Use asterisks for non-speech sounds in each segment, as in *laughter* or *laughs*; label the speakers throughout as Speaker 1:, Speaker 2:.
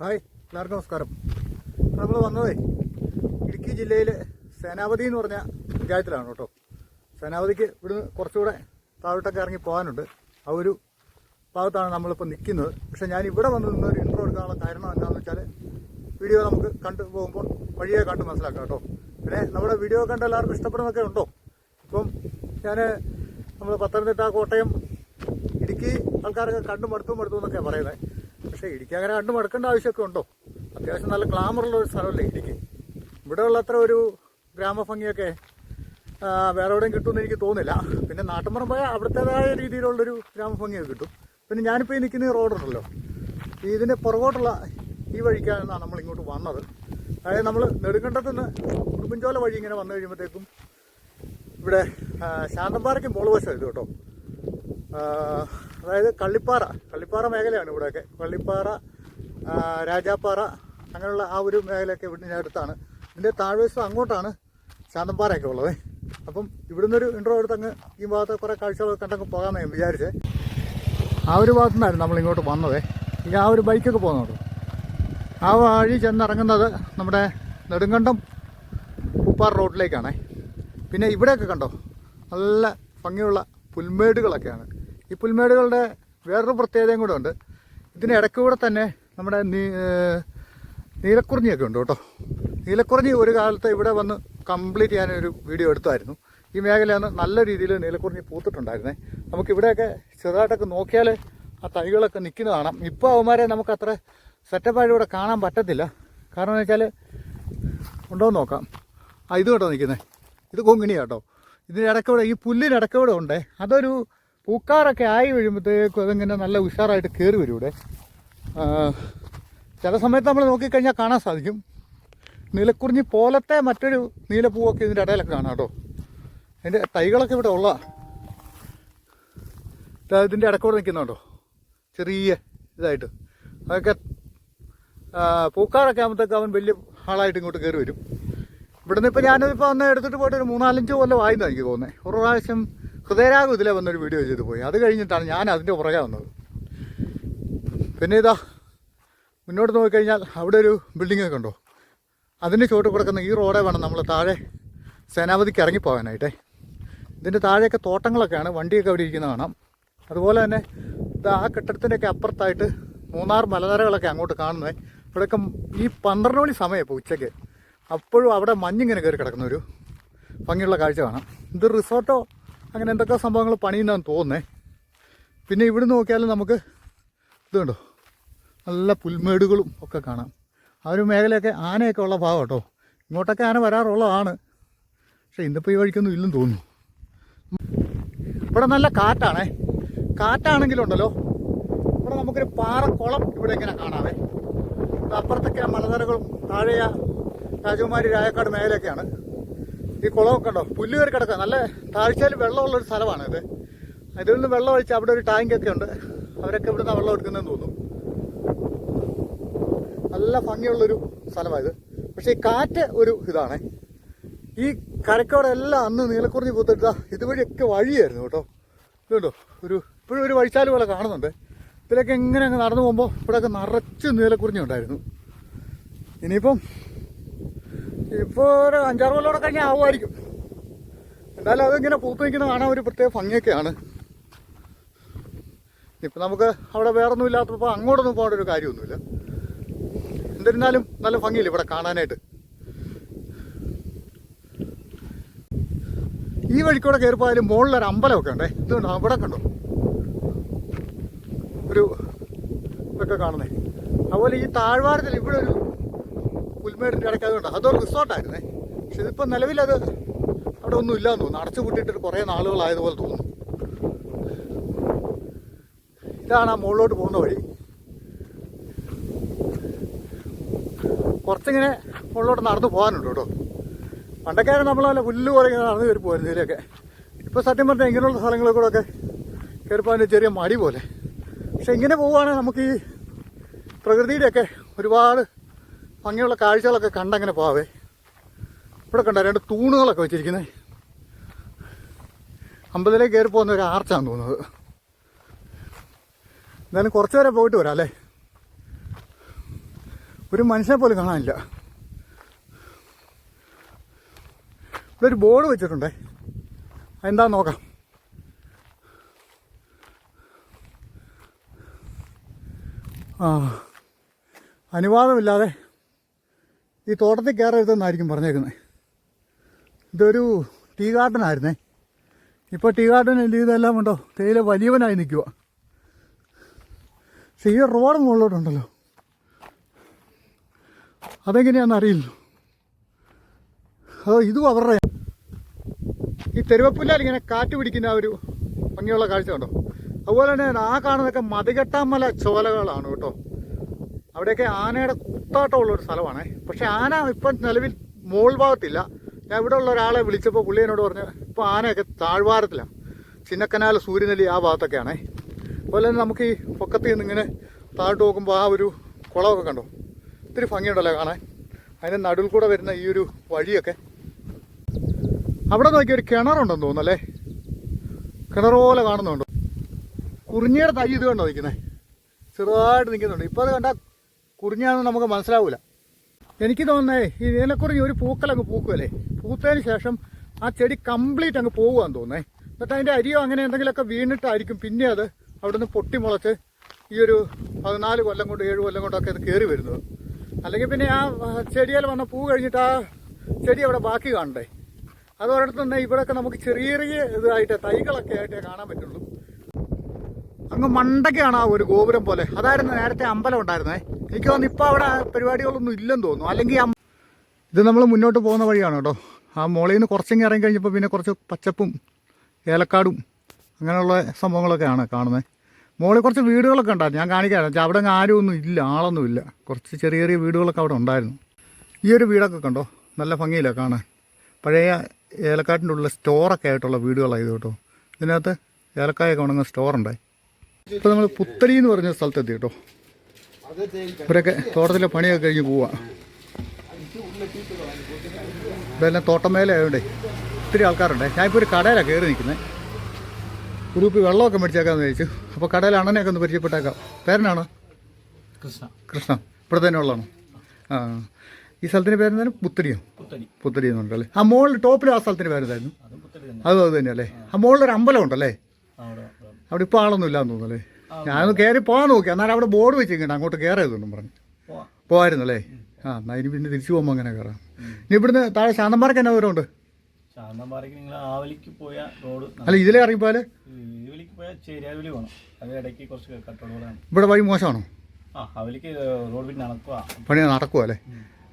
Speaker 1: Hi എല്ലാവർക്കും നമസ്കാരം. നമ്മൾ വന്നതേ ഇടുക്കി ജില്ലയിലെ സേനാപതി എന്ന് പറഞ്ഞ പഞ്ചായത്തിലാണ് കേട്ടോ. സേനാപതിക്ക് ഇവിടുന്ന് കുറച്ചുകൂടെ താഴോട്ടൊക്കെ ഇറങ്ങി പോകാനുണ്ട്. ആ ഒരു ഭാഗത്താണ് നമ്മളിപ്പോൾ നിൽക്കുന്നത് പക്ഷെ ഞാൻ ഇവിടെ വന്ന് നിന്ന് ഒരു ഇൻട്രോ എടുക്കാനുള്ള കാരണം എന്താണെന്ന് വെച്ചാൽ വീഡിയോ നമുക്ക് കണ്ടു പോകുമ്പോൾ വഴിയെ കണ്ട് മനസ്സിലാക്കാം കേട്ടോ. പിന്നെ നമ്മുടെ വീഡിയോ കണ്ട് എല്ലാവർക്കും ഇഷ്ടപ്പെടുന്നൊക്കെ ഉണ്ടോ? ഇപ്പം ഞാൻ നമ്മൾ പത്തനംതിട്ട കോട്ടയം ഇടുക്കി ആൾക്കാരൊക്കെ കണ്ടും മടുത്തും മടുത്തു എന്നൊക്കെ പറയുന്നത് പക്ഷേ ഇടുക്കി അങ്ങനെ കണ്ടു മടുക്കേണ്ട ആവശ്യമൊക്കെ ഉണ്ടോ? അത്യാവശ്യം നല്ല ഗ്ലാമറുള്ള ഒരു സ്ഥലമല്ലേ ഇടുക്കി. ഇവിടെ ഉള്ള അത്ര ഒരു ഗ്രാമഭംഗിയൊക്കെ വേറെ എവിടെയും കിട്ടുമെന്ന് എനിക്ക് തോന്നില്ല. പിന്നെ നാട്ടുമ്പുറം പോയാൽ അവിടുത്തേതായ രീതിയിലുള്ളൊരു ഗ്രാമഭംഗിയൊക്കെ കിട്ടും. പിന്നെ ഞാനിപ്പോൾ ഈ നിൽക്കുന്ന റോഡുണ്ടല്ലോ ഈ ഇതിന്റെ പുറകോട്ടുള്ള ഈ വഴിക്കാണ് നമ്മൾ ഇങ്ങോട്ട് വന്നത്. അതായത് നമ്മൾ നെടുങ്കണ്ടത്ത് നിന്ന് ഉടുമ്പൻചോല വഴി ഇങ്ങനെ വന്നു കഴിയുമ്പോഴത്തേക്കും ഇവിടെ ശാന്തമ്പാറയ്ക്ക് മോൾ ഇത് കേട്ടോ. അതായത് കള്ളിപ്പാറ കള്ളിപ്പാറ മേഖലയാണ് ഇവിടെയൊക്കെ. കള്ളിപ്പാറ രാജാപ്പാറ അങ്ങനെയുള്ള ആ ഒരു മേഖലയൊക്കെ ഇവിടെ അടുത്താണ്. ഇതിന്റെ താഴ്വശം അങ്ങോട്ടാണ് ശാന്തംപാറയൊക്കെ ഉള്ളത്. അപ്പം ഇവിടുന്ന് ഒരു ഇൻട്രോ എടുത്തങ്ങ് ഈ ഭാഗത്ത് കുറേ കാഴ്ചകളൊക്കെ കണ്ടങ്ങ് പോകാമെന്ന് ഞാൻ വിചാരിച്ചേ. ആ ഒരു ഭാഗത്തു നിന്നായിരുന്നു നമ്മൾ ഇങ്ങോട്ട് വന്നതേ. ഇനി ആ ഒരു ബൈക്കൊക്കെ പോകുന്നുണ്ട് ആ വഴി ചെന്നിറങ്ങുന്നത് നമ്മുടെ നെടുങ്കണ്ടം ഉപ്പാർ റോഡിലേക്കാണേ പിന്നെ ഇവിടെയൊക്കെ കണ്ടോ? നല്ല ഭംഗിയുള്ള പുൽമേടുകളൊക്കെയാണ്. ഈ പുൽമേടുകളുടെ വേറൊരു പ്രത്യേകതയും കൂടെ ഉണ്ട്. ഇതിന് ഇടയ്ക്ക് കൂടെ തന്നെ നമ്മുടെ നീലക്കുറിഞ്ഞിയൊക്കെ ഉണ്ട് കേട്ടോ. നീലക്കുറിഞ്ഞി ഒരു കാലത്ത് ഇവിടെ വന്ന് കംപ്ലീറ്റ് ചെയ്യാനൊരു വീഡിയോ എടുത്തായിരുന്നു. ഈ മേഖലയാണ് നല്ല രീതിയിൽ നീലക്കുറിഞ്ഞി പൂത്തിട്ടുണ്ടായിരുന്നേ. നമുക്ക് ഇവിടെയൊക്കെ ചെറുതായിട്ടൊക്കെ നോക്കിയാൽ ആ തൈകളൊക്കെ നിൽക്കുന്നത് കാണാം. ഇപ്പോൾ അവന്മാരെ നമുക്ക് അത്ര സെറ്റപ്പായിട്ട് കാണാൻ പറ്റത്തില്ല. കാരണം എന്ന് വെച്ചാൽ ഉണ്ടോ നോക്കാം. ആ ഇത് കേട്ടോ നിൽക്കുന്നത് ഇത് കൊങ്ങിണി കേട്ടോ. ഇതിന് ഇടയ്ക്കൂടെ ഈ പുല്ലിന് ഇടയ്ക്കൂടെ ഉണ്ടേ. അതൊരു പൂക്കാറൊക്കെ ആയി കഴിയുമ്പോഴത്തേക്കും അതിങ്ങനെ നല്ല ഉഷാറായിട്ട് കയറി വരും ഇവിടെ. ചില സമയത്ത് നമ്മൾ നോക്കിക്കഴിഞ്ഞാൽ കാണാൻ സാധിക്കും. നീലക്കുറിഞ്ഞി പോലത്തെ മറ്റൊരു നീലപ്പൂവൊക്കെ ഇതിന്റെ ഇടയിലൊക്കെ കാണാം കേട്ടോ. അതിന്റെ തൈകളൊക്കെ ഇവിടെ ഉള്ള ഇതിന്റെ ഇടക്കൂടെ നിൽക്കുന്നുണ്ടോ ചെറിയ ഇതായിട്ട്. അതൊക്കെ പൂക്കാറൊക്കെ ആകുമ്പോഴത്തേക്ക് അവൻ വലിയ ആളായിട്ട് ഇങ്ങോട്ട് കയറി വരും. ഇവിടുന്ന് ഇപ്പോൾ ഞാനിപ്പോൾ ഒന്ന് എടുത്തിട്ട് പോയിട്ട് ഒരു മൂന്നാലഞ്ച് കൊല്ലം ആയിരുന്നു എനിക്ക് തോന്നുന്നത് ഒരു പ്രാവശ്യം ഹൃദയരാഗം ഇതിലെ വന്നൊരു വീഡിയോ ചെയ്തു പോയി. അത് കഴിഞ്ഞിട്ടാണ് ഞാൻ അതിന്റെ പുറകെ വന്നത്. പിന്നെ ഇതാ മുന്നോട്ട് നോക്കിക്കഴിഞ്ഞാൽ അവിടെ ഒരു ബിൽഡിംഗ് ഒക്കെ ഉണ്ടോ അതിന്റെ ചുവട്ട് കിടക്കുന്ന ഈ റോഡേ വേണം നമ്മൾ താഴെ സേനാപതിക്ക് ഇറങ്ങിപ്പോകാനായിട്ടേ ഇതിന്റെ താഴെയൊക്കെ തോട്ടങ്ങളൊക്കെയാണ് വണ്ടിയൊക്കെ അവിടെ ഇരിക്കുന്ന കാണാം. അതുപോലെ തന്നെ ഇത് ആ കെട്ടിടത്തിന്റെയൊക്കെ അപ്പുറത്തായിട്ട് മൂന്നാർ മലനിരകളൊക്കെ അങ്ങോട്ട് കാണുന്നത്. ഇവിടെയൊക്കെ ഈ പന്ത്രണ്ട് മണി സമയം ഇപ്പോൾ ഉച്ചയ്ക്ക്. അപ്പോഴും അവിടെ മഞ്ഞിങ്ങനെ കയറി കിടക്കുന്ന ഒരു ഭംഗിയുള്ള കാഴ്ച കാണാം. ഇത് റിസോർട്ടോ അങ്ങനെ എന്തൊക്കെ സംഭവങ്ങൾ പണിയുണ്ടാന്ന് തോന്നുന്നേ. പിന്നെ ഇവിടെ നോക്കിയാലും നമുക്ക് ഇതുണ്ടോ നല്ല പുൽമേടുകളും ഒക്കെ കാണാം. ആ ഒരു മേഖലയൊക്കെ ആനയൊക്കെ ഉള്ള ഭാഗം കേട്ടോ. ഇങ്ങോട്ടൊക്കെ ആന വരാറുള്ളതാണ്. പക്ഷേ ഇന്നിപ്പോൾ ഈ വഴിക്കൊന്നും ഇല്ലെന്ന് തോന്നുന്നു. ഇവിടെ നല്ല കാറ്റാണേ. കാറ്റാണെങ്കിലുണ്ടല്ലോ. ഇവിടെ നമുക്കൊരു പാറക്കുളം ഇവിടെ ഇങ്ങനെ കാണാവേ. അപ്പുറത്തൊക്കെ മലനിരകളും താഴെയ രാജകുമാരി രായക്കാട് മേഖലയൊക്കെയാണ്. ഈ കുളമൊക്കെ ഉണ്ടോ പുല്ല് കയറി കിടക്കുക. നല്ല താഴ്ചയിൽ വെള്ളമുള്ളൊരു സ്ഥലമാണ് ഇത്. ഇതിൽ നിന്ന് വെള്ളം ഒഴിച്ച് അവിടെ ഒരു ടാങ്കൊക്കെ ഉണ്ട്. അവരൊക്കെ ഇവിടുന്ന് വെള്ളം എടുക്കുന്നതെന്ന് തോന്നുന്നു. നല്ല ഭംഗിയുള്ളൊരു സ്ഥലമാണ് ഇത്. പക്ഷേ ഈ കാറ്റ് ഒരു ഇതാണ്. ഈ കരക്കോടെ എല്ലാം അന്ന് നീലക്കുറിഞ്ഞി പൂത്തിട്ട ഇതുവഴിയൊക്കെ വഴിയായിരുന്നു കേട്ടോ. ഇതുണ്ടോ ഒരു ഇപ്പോഴും ഒരു വഴിച്ചാൽ പോലെ കാണുന്നുണ്ട്. ഇതിലൊക്കെ എങ്ങനെ അങ്ങ് നടന്നു പോകുമ്പോൾ ഇവിടെയൊക്കെ നിറച്ച് നീലക്കുറിഞ്ഞുണ്ടായിരുന്നു ഇനിയിപ്പം ഇപ്പോൾ ഒരു അഞ്ചാറ് കൊല്ലോടെ കഴിഞ്ഞാൽ ആവുമായിരിക്കും. എന്നാലും അതിങ്ങനെ പൂത്ത് നിൽക്കുന്ന കാണാൻ ഒരു പ്രത്യേക ഭംഗിയൊക്കെയാണ്. ഇപ്പം നമുക്ക് അവിടെ വേറൊന്നും ഇല്ലാത്തപ്പോൾ അങ്ങോട്ടൊന്നും പോകേണ്ട ഒരു കാര്യമൊന്നുമില്ല. എന്നിരുന്നാലും നല്ല ഭംഗിയില്ല ഇവിടെ കാണാനായിട്ട്? ഈ വഴിക്കൂടെ കയറിപ്പോയാലും മുകളിലൊരു അമ്പലമൊക്കെ ഉണ്ടേ. ഇതുണ്ട് അവിടെ കണ്ടോ? ഒരു ഇതൊക്കെ കാണുന്നേ. അതുപോലെ ഈ താഴ്വാരത്തിൽ ഇവിടെ ഒരു പുൽമേടിന്റെ ഇടയ്ക്ക് അതുണ്ട് അതൊരു റിസോർട്ടായിരുന്നേ. പക്ഷെ ഇതിപ്പോൾ നിലവിലത് അവിടെ ഒന്നും ഇല്ലാന്ന് തോന്നുന്നു. അടച്ചു പൂട്ടിയിട്ട് കുറേ നാളുകളായതുപോലെ തോന്നുന്നു. ഇതാണ് ആ മുകളിലോട്ട് പോകുന്ന വഴി. കുറച്ചിങ്ങനെ മുകളിലോട്ട് നടന്നു പോകാനുണ്ട് കേട്ടോ. പണ്ടൊക്കെ നമ്മൾ നല്ല പുല്ല് പോലെ ഇങ്ങനെ നടന്നു കയറി പോയിരുന്നു ഇതിലൊക്കെ. ഇപ്പോൾ സത്യം പറഞ്ഞാൽ ഇങ്ങനെയുള്ള സ്ഥലങ്ങളിൽ കൂടെ ഒക്കെ കയറിപ്പോൾ ചെറിയ മടി പോലെ. പക്ഷെ ഇങ്ങനെ പോവുകയാണെങ്കിൽ നമുക്ക് ഈ പ്രകൃതിയുടെയൊക്കെ ഒരുപാട് ഭംഗിയുള്ള കാഴ്ചകളൊക്കെ കണ്ടങ്ങനെ പോവേ. ഇവിടെ കണ്ട രണ്ട് തൂണുകളൊക്കെ വെച്ചിരിക്കുന്നത് അമ്പലത്തിലേക്ക് കയറി പോകുന്ന ഒരു ആർച്ചാന്ന് തോന്നുന്നത്. എന്തായാലും കുറച്ച് വരെ പോയിട്ട് വരാം അല്ലേ? ഒരു മനുഷ്യനെ പോലും കാണാനില്ല. ഇവിടെ ഒരു ബോർഡ് വെച്ചിട്ടുണ്ടേ. എന്താ നോക്കാം. ആ അനുവാദമില്ലാതെ ഈ തോട്ടത്തിൽ കയറരുതെന്നായിരിക്കും പറഞ്ഞേക്കുന്നത് ഇതൊരു ടീ ഗാർഡൻ ആയിരുന്നേ ഇപ്പോൾ ടീ ഗാർഡൻ എന്ത് ചെയ്തെല്ലാം ഉണ്ടോ? തേയില വലിയവനായി നിൽക്കുക ഈ റോഡ് മുകളിലോട്ടുണ്ടല്ലോ. അതെങ്ങനെയാണെന്ന് അറിയില്ല അതോ ഇതും അവരുടെ ഈ തെരുവപ്പുല്ലാൽ ഇങ്ങനെ കാറ്റ് പിടിക്കുന്ന ഒരു ഭംഗിയുള്ള കാഴ്ച ഉണ്ടോ അതുപോലെ തന്നെ ആ കാണുന്നതൊക്കെ മതികെട്ടാമല ചോലകളാണ് കേട്ടോ. അവിടെയൊക്കെ ആനയുടെ കൂത്താട്ടമുള്ള ഒരു സ്ഥലമാണ്. പക്ഷെ ആന ഇപ്പം നിലവിൽ മോൾ ഭാഗത്തില്ല. ഞാൻ ഇവിടെ ഉള്ള ഒരാളെ വിളിച്ചപ്പോൾ പുള്ളി എന്നോട് പറഞ്ഞു ഇപ്പോൾ ആനയൊക്കെ താഴ്വാരത്തിലാണ് ചിന്നക്കനാൽ സൂര്യനെല്ലി ആ ഭാഗത്തൊക്കെയാണ്. അതുപോലെ തന്നെ നമുക്ക് ഈ പൊക്കത്തിൽ നിന്ന് ഇങ്ങനെ താഴോട്ട് നോക്കുമ്പോൾ ആ ഒരു കുളമൊക്കെ കണ്ടോ? ഒത്തിരി ഭംഗിയുണ്ടല്ലോ കാണാൻ. അതിന്റെ നടുവിൽ കൂടെ വരുന്ന ഈ ഒരു വഴിയൊക്കെ. അവിടെ നോക്കിയ ഒരു കിണറുണ്ടെന്ന് തോന്നുന്നല്ലേ കിണർ പോലെ കാണുന്നുണ്ടോ. കുറിഞ്ഞിയുടെ തൈ ഇത് കണ്ടോ നിൽക്കുന്നത്. ചെറുതായിട്ട് നിൽക്കുന്നുണ്ട്. ഇപ്പോൾ അത് കണ്ടാൽ കുറിഞ്ഞാന്ന് നമുക്ക് മനസ്സിലാവില്ല എനിക്ക് തോന്നുന്നേ ഈ നീലക്കുറിഞ്ഞി ഒരു പൂക്കൽ അങ്ങ് പൂക്കുമല്ലേ പൂത്തതിന് ശേഷം ആ ചെടി കംപ്ലീറ്റ് അങ്ങ് പോകുകയെന്ന് തോന്നേ എന്നിട്ട് അതിന്റെ അരിയോ അങ്ങനെ എന്തെങ്കിലുമൊക്കെ വീണിട്ടായിരിക്കും പിന്നെ അത് അവിടുന്ന് പൊട്ടിമുളച്ച് ഈ ഒരു പതിനാല് കൊല്ലം കൊണ്ട് ഏഴ് കൊല്ലം കൊണ്ടൊക്കെ അത് കയറി വരുന്നത്. അല്ലെങ്കിൽ പിന്നെ ആ ചെടിയിൽ വന്ന പൂ കഴിഞ്ഞിട്ട് ആ ചെടി അവിടെ ബാക്കി കാണണ്ടേ? അതോടൊപ്പം തന്നെ ഇവിടെയൊക്കെ നമുക്ക് ചെറിയ ചെറിയ ഇതായിട്ട് തൈകളൊക്കെ ആയിട്ടേ കാണാൻ പറ്റുള്ളൂ. അങ്ങ് മണ്ടയ്ക്കാണ് ആ ഒരു ഗോപുരം പോലെ. അതായിരുന്നു നേരത്തെ അമ്പലം ഉണ്ടായിരുന്നേ. എനിക്ക് തോന്നുന്നു ഇപ്പോൾ അവിടെ പരിപാടികളൊന്നും ഇല്ലെന്ന് തോന്നുന്നു. അല്ലെങ്കിൽ ഇത് നമ്മൾ മുന്നോട്ട് പോകുന്ന വഴിയാണ് കേട്ടോ. ആ മോളിൽ നിന്ന് കുറച്ചെങ്കിൽ ഇറങ്ങി കഴിഞ്ഞപ്പോൾ പിന്നെ കുറച്ച് പച്ചപ്പും ഏലക്കാടും അങ്ങനെയുള്ള സംഭവങ്ങളൊക്കെയാണ് കാണുന്നത്. മോളിൽ കുറച്ച് വീടുകളൊക്കെ ഉണ്ടായിരുന്നു. ഞാൻ കാണിക്കാറുണ്ട് അവിടെ ആരും ഒന്നും ഇല്ല. ആളൊന്നും ഇല്ല. കുറച്ച് ചെറിയ ചെറിയ വീടുകളൊക്കെ അവിടെ ഉണ്ടായിരുന്നു. ഈ ഒരു വീടൊക്കെ കണ്ടോ? നല്ല ഭംഗിയില്ല കാണാൻ. പഴയ ഏലക്കാട്ടിന്റെ ഉള്ള സ്റ്റോറൊക്കെ ആയിട്ടുള്ള വീടുകളായത് കേട്ടോ. ഇതിനകത്ത് ഏലക്കായൊക്കെ ഉണങ്ങുന്ന സ്റ്റോറുണ്ടേ ഇപ്പോൾ നമ്മൾ പുത്തരി എന്ന് പറഞ്ഞ സ്ഥലത്തെത്തി കേട്ടോ. ഇവരൊക്കെ തോട്ടത്തിലെ പണിയൊക്കെ കഴിഞ്ഞ് പോവാ. ഇതെല്ലാം തോട്ടമേലെ ആയതുകൊണ്ടേ ഒത്തിരി ആൾക്കാരുണ്ടേ. ഞാനിപ്പോൾ ഒരു കടയിലാണ് കയറി നിൽക്കുന്നത് ഒരു കുപ്പി വെള്ളമൊക്കെ മേടിച്ചേക്കാന്ന് ചോദിച്ചു അപ്പോൾ കടയിൽ അണ്ണനെയൊക്കെ ഒന്ന് പരിചയപ്പെട്ടേക്കാം. പേരനാണ്
Speaker 2: കൃഷ്ണ.
Speaker 1: കൃഷ്ണ. ഇവിടെ തന്നെ ഉള്ളതാണ്? ആ. ഈ സ്ഥലത്തിന്റെ പേരെന്തായാലും പുത്തരിയും
Speaker 2: പുത്തരി.
Speaker 1: പുത്തരി എന്ന് പറഞ്ഞല്ലേ ആ മുകളിൽ ടോപ്പിൽ ആ സ്ഥലത്തിന്റെ പേരെന്തായിരുന്നു?
Speaker 2: അതും
Speaker 1: അത് തന്നെയല്ലേ? ആ മുകളിലൊരു അമ്പലം ഉണ്ടല്ലേ
Speaker 2: അവിടെ
Speaker 1: ഇപ്പൊ ഇപ്പോൾ ആളൊന്നും ഇല്ലാന്ന് തോന്നുന്നല്ലേ ഞാനൊന്ന് കയറി പോകാൻ നോക്കി. എന്നാലും അവിടെ ബോർഡ് വെച്ചിട്ടുണ്ട് അങ്ങോട്ട് കയറരുതെന്നും പറഞ്ഞു.
Speaker 2: പോവായിരുന്നു
Speaker 1: പോകായിരുന്നല്ലേ ആ എന്നാൽ ഇനി പിന്നെ തിരിച്ചു പോകുമ്പോൾ അങ്ങനെ കയറാം ഇനി ഇവിടുന്ന് താഴെ ശാന്തന്മാർക്ക് എന്നാ ദൂരമുണ്ട് അല്ല ഇതിലേ
Speaker 2: കട്ടോടുകളാണ്
Speaker 1: ഇവിടെ വഴി മോശമാണോ? പണി നടക്കുക അല്ലേ?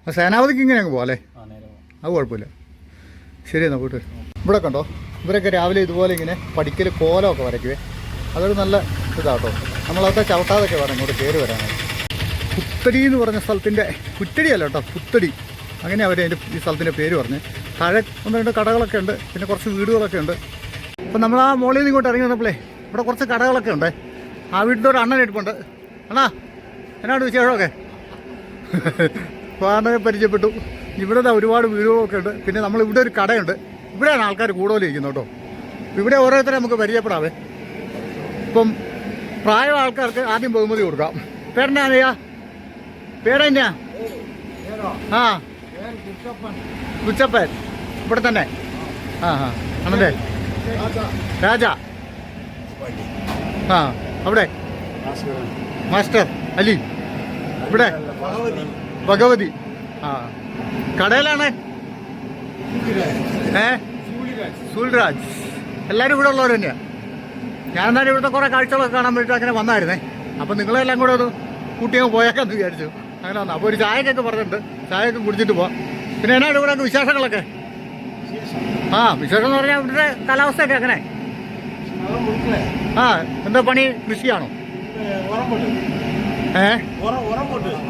Speaker 1: ആ സേനാവതിക്ക് ഇങ്ങനെ അങ്ങ് പോകാം അല്ലേ?
Speaker 2: പോവാം.
Speaker 1: അത് കുഴപ്പമില്ല. ശരി എന്നാൽ പോയിട്ട് ഇവിടെ കണ്ടോ ഇവരൊക്കെ രാവിലെ ഇതുപോലെ ഇങ്ങനെ പഠിക്കൽ കോലമൊക്കെ വരയ്ക്കുവേ? അതൊരു നല്ല ഇതാട്ടോ. നമ്മളതൊക്കെ ചവിട്ടാതൊക്കെ വേണം ഇങ്ങോട്ട് കയറി വരാനായിട്ട്. പുത്തടി എന്ന് പറഞ്ഞ സ്ഥലത്തിന്റെ പുത്തടി അല്ല കേട്ടോ പുത്തടി. അങ്ങനെ അവർ അതിന്റെ ഈ സ്ഥലത്തിന്റെ പേര് പറഞ്ഞ്. താഴെ ഒന്ന് രണ്ട് കടകളൊക്കെ ഉണ്ട് പിന്നെ കുറച്ച് വീടുകളൊക്കെ ഉണ്ട്. അപ്പം നമ്മൾ ആ മോളിൽ നിന്ന് ഇങ്ങോട്ട് ഇറങ്ങി വന്നപ്പോഴേ ഇവിടെ കുറച്ച് കടകളൊക്കെ ഉണ്ട്. ആ വീട്ടിന്റെ ഒരു അണ്ണൻ എടുപ്പുണ്ട് അണ്ണാ എന്നാണ് വിശേഷമൊക്കെ? അപ്പോൾ അണ്ണനെ പരിചയപ്പെട്ടു. ഇവിടെ ഒരുപാട് വീടുകളൊക്കെ ഉണ്ട്. പിന്നെ നമ്മൾ ഇവിടെ ഒരു കടയുണ്ട്. ഇവിടെയാണ് ആൾക്കാർ കൂടുതലിരിക്കുന്നത് കേട്ടോ. ഇവിടെ ഓരോരുത്തരെ നമുക്ക് പരിചയപ്പെടാവേ. ഇപ്പം പ്രായ ആൾക്കാർക്ക് ആദ്യം ബഹുമതി കൊടുക്കാം. പേരെന്നാ അറിയാ പേരെന്നാ ആ. കുച്ചപ്പൻ ഇവിടെ തന്നെ. ആ ആ. രാജ. ആ അവിടെ. മാസ്റ്റർ അലി. ഇവിടെ. ഭഗവതി. ആ. കടയിലാണ്? ഏ? സൂര്യരാജ്. എല്ലാവരും ഇവിടെ ഉള്ളവർ തന്നെയാണ് ഞാൻ എന്നാലും ഇവിടുത്തെ കുറേ കാഴ്ചകളൊക്കെ കാണാൻ വേണ്ടിയിട്ട് അങ്ങനെ വന്നായിരുന്നേ. അപ്പം നിങ്ങളെല്ലാം കൂടെ ഒന്ന് കൂട്ടിയങ്ങ് പോയേക്കാന്ന് വിചാരിച്ചു. അങ്ങനെ വന്നു. അപ്പോൾ ഒരു ചായക്കൊക്കെ പറഞ്ഞിട്ടുണ്ട്. ചായയൊക്കെ കുടിച്ചിട്ട് പോവാം. പിന്നെ എന്നാ ഇവിടെ വിശേഷങ്ങളൊക്കെ? ആ വിശേഷം എന്ന് പറഞ്ഞാൽ ഇവിടുത്തെ കാലാവസ്ഥയൊക്കെ അങ്ങനെ ആ എന്താ പണി? കൃഷിയാണോ? ഏ?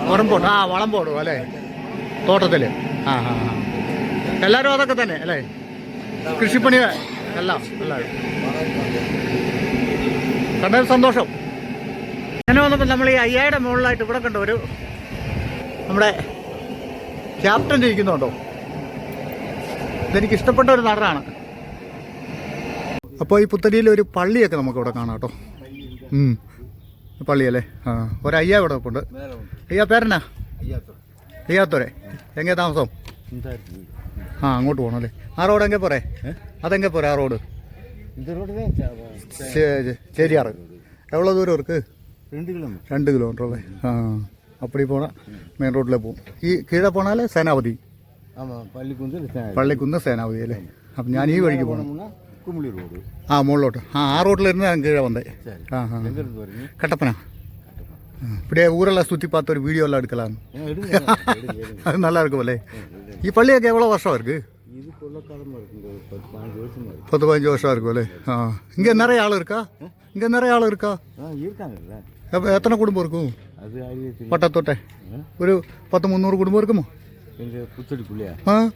Speaker 1: പോടും ആ വളം പോടും അല്ലേ? തോട്ടത്തിൽ ആ ആ എല്ലാരും അതൊക്കെ തന്നെ അല്ലേ? കൃഷിപ്പണി എല്ലാം എല്ലാവരും കണ്ടതിൽ സന്തോഷം. അങ്ങനെ വന്നപ്പോൾ നമ്മൾ ഈ അയ്യായുടെ മുകളിലായിട്ട് ഇവിടെ കണ്ടു ഒരു നമ്മുടെ ക്യാപ്റ്റൻ ജയിക്കുന്നുണ്ടോ? ഇതെനിക്ക് ഇഷ്ടപ്പെട്ട ഒരു നടനാണ്. അപ്പോൾ ഈ പുത്തരിയിൽ ഒരു പള്ളിയൊക്കെ നമുക്കിവിടെ കാണാം കേട്ടോ. പള്ളിയല്ലേ? ആ ഒരു ഇവിടെ ഉണ്ട്. അയ്യ പേരനാ അയ്യാത്തോരെ. എങ്ങനെ താമസം? ആ അങ്ങോട്ട് പോകണം അല്ലേ? ആ റോഡ് എങ്ങനെ പോരെ? അതെങ്ങനെ പോരേ ആ റോഡ്?
Speaker 3: இந்த ரோடு தான்
Speaker 1: சரி சரியாறு. எவ்வளோ தூரம் இருக்குது
Speaker 3: ரெண்டு கிலோமீட்டர்.
Speaker 1: ரெண்டு கிலோமீட்டர் ஆ அப்படி போனால் மெயின் ரோட்டில் போகும். ഈ കീഴെ പോണാല് സേനാപതി
Speaker 3: ஆமாம் பள்ளிக்குந்து
Speaker 1: പള്ളിക്കുന്ന് സേനാപതി അല്ലേ അപ്പം ഞാൻ ഈ വഴിക്ക് പോകണം
Speaker 3: போனோம்னா குமுளி ரோடு.
Speaker 1: ആ മുകളിലോട്ട് ആ ആ റോട്ടിലിരുന്ന് ഞാൻ കീഴே വന്നേ
Speaker 3: சரி.
Speaker 1: ஆ
Speaker 3: ஆ. எங்கேருந்து வரீங்க?
Speaker 1: கட்டப்பனா? இப்படியே ஊரெல்லாம் சுற்றி பார்த்து ஒரு வீடியோலாம் எடுக்கலாம். *laughs* அது நல்லா இருக்கும்ல ഈ പള്ളിയൊക്കെ എവ്വളോ വർഷം ഇருக்கு
Speaker 3: இது கொள்ளக்காலமாக இருக்குங்க. ஒரு பத்து பதினஞ்சு வருஷமா இருக்கு.
Speaker 1: பத்து பதினஞ்சு வருஷம் இருக்கும் இல்லையே? ஆ. இங்கே நிறைய ஆள் இருக்கா? இங்கே நிறைய ஆள் இருக்கா?
Speaker 3: ஆ
Speaker 1: அப்போ எத்தனை குடும்பம் இருக்கும்?
Speaker 3: பட்டத்தோட்டை. ஒரு
Speaker 1: பத்து
Speaker 3: முந்நூறு குடும்பம்
Speaker 1: இருக்குமோ? ஆ?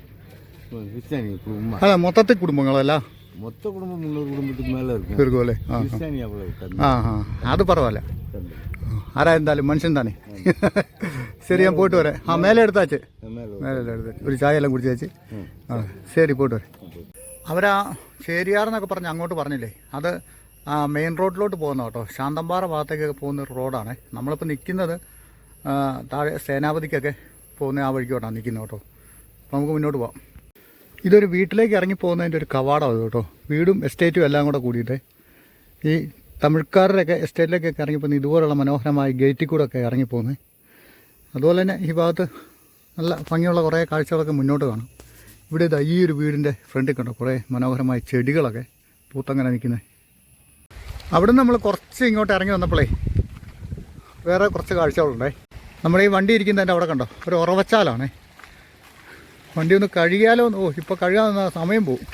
Speaker 1: மொத்தத்துக்கு குடும்பங்களா
Speaker 3: மொத்த குடும்பம் முந்நூறு குடும்பத்துக்கு மேலே இருக்கும்
Speaker 1: இருக்கும் അല്ലേ ആ
Speaker 3: கிறிஸ்டியானி அவ்வளோ கம்மி
Speaker 1: ആ ആ അത് പറവല്ല
Speaker 3: கம்மி
Speaker 1: ആരാ എന്തായാലും മനുഷ്യൻ തന്നെ ശരി ഞാൻ പോയിട്ട് വരാം ആ മേലെ എടുത്താച്ച്
Speaker 3: மேலே
Speaker 1: മേലെ എടുത്താച്ച് ഒരു ചായ എല്ലാം കുടിച്ചേച്ച് ആ ശരി പോയിട്ട് വരാം അവരാ ചേരിയാറെന്നൊക്കെ പറഞ്ഞ് അങ്ങോട്ട് പറഞ്ഞില്ലേ അത് ആ മെയിൻ റോഡിലോട്ട് പോകുന്ന കേട്ടോ ശാന്തമ്പാറ ഭാഗത്തേക്കൊക്കെ പോകുന്ന ഒരു റോഡാണ് നമ്മളിപ്പോൾ നിൽക്കുന്നത് ആ, താഴെ സേനാപതിക്കൊക്കെ പോകുന്ന ആ വഴിക്കോട്ടാണ് നിൽക്കുന്നത് കേട്ടോ അപ്പോൾ നമുക്ക് മുന്നോട്ട് പോവാം ഇതൊരു വീട്ടിലേക്ക് ഇറങ്ങി പോകുന്നതിന്റെ ഒരു കവാടം കേട്ടോ. വീടും എസ്റ്റേറ്റും എല്ലാം കൂടെ കൂടിയിട്ട്. ഈ തമിഴ്ക്കാരുടെയൊക്കെ എസ്റ്റേറ്റിലേക്കൊക്കെ ഇറങ്ങിപ്പോകുന്ന ഇതുപോലുള്ള മനോഹരമായ ഗേറ്റിൽ കൂടെ ഒക്കെ ഇറങ്ങിപ്പോകുന്നത് അതുപോലെ തന്നെ ഈ ഭാഗത്ത് നല്ല ഭംഗിയുള്ള കുറേ കാഴ്ചകളൊക്കെ മുന്നോട്ട് കാണും. ഇവിടെ ഇതാ ഈ ഒരു വീടിന്റെ ഫ്രണ്ടിൽ കണ്ടോ കുറേ മനോഹരമായ ചെടികളൊക്കെ പൂത്തങ്ങനെ നിൽക്കുന്നത് അവിടെ നമ്മൾ കുറച്ച് ഇങ്ങോട്ട് ഇറങ്ങി വന്നപ്പോഴേ വേറെ കുറച്ച് കാഴ്ചകളുണ്ടേ. നമ്മുടെ ഈ വണ്ടി ഇരിക്കുന്നതിന്റെ അവിടെ കണ്ടോ ഒരു ഉറവച്ചാലാണേ. വണ്ടി ഒന്ന് കഴുകിയാലോ ഓ ഇപ്പോൾ കഴുകാൻ സമയം പോവും.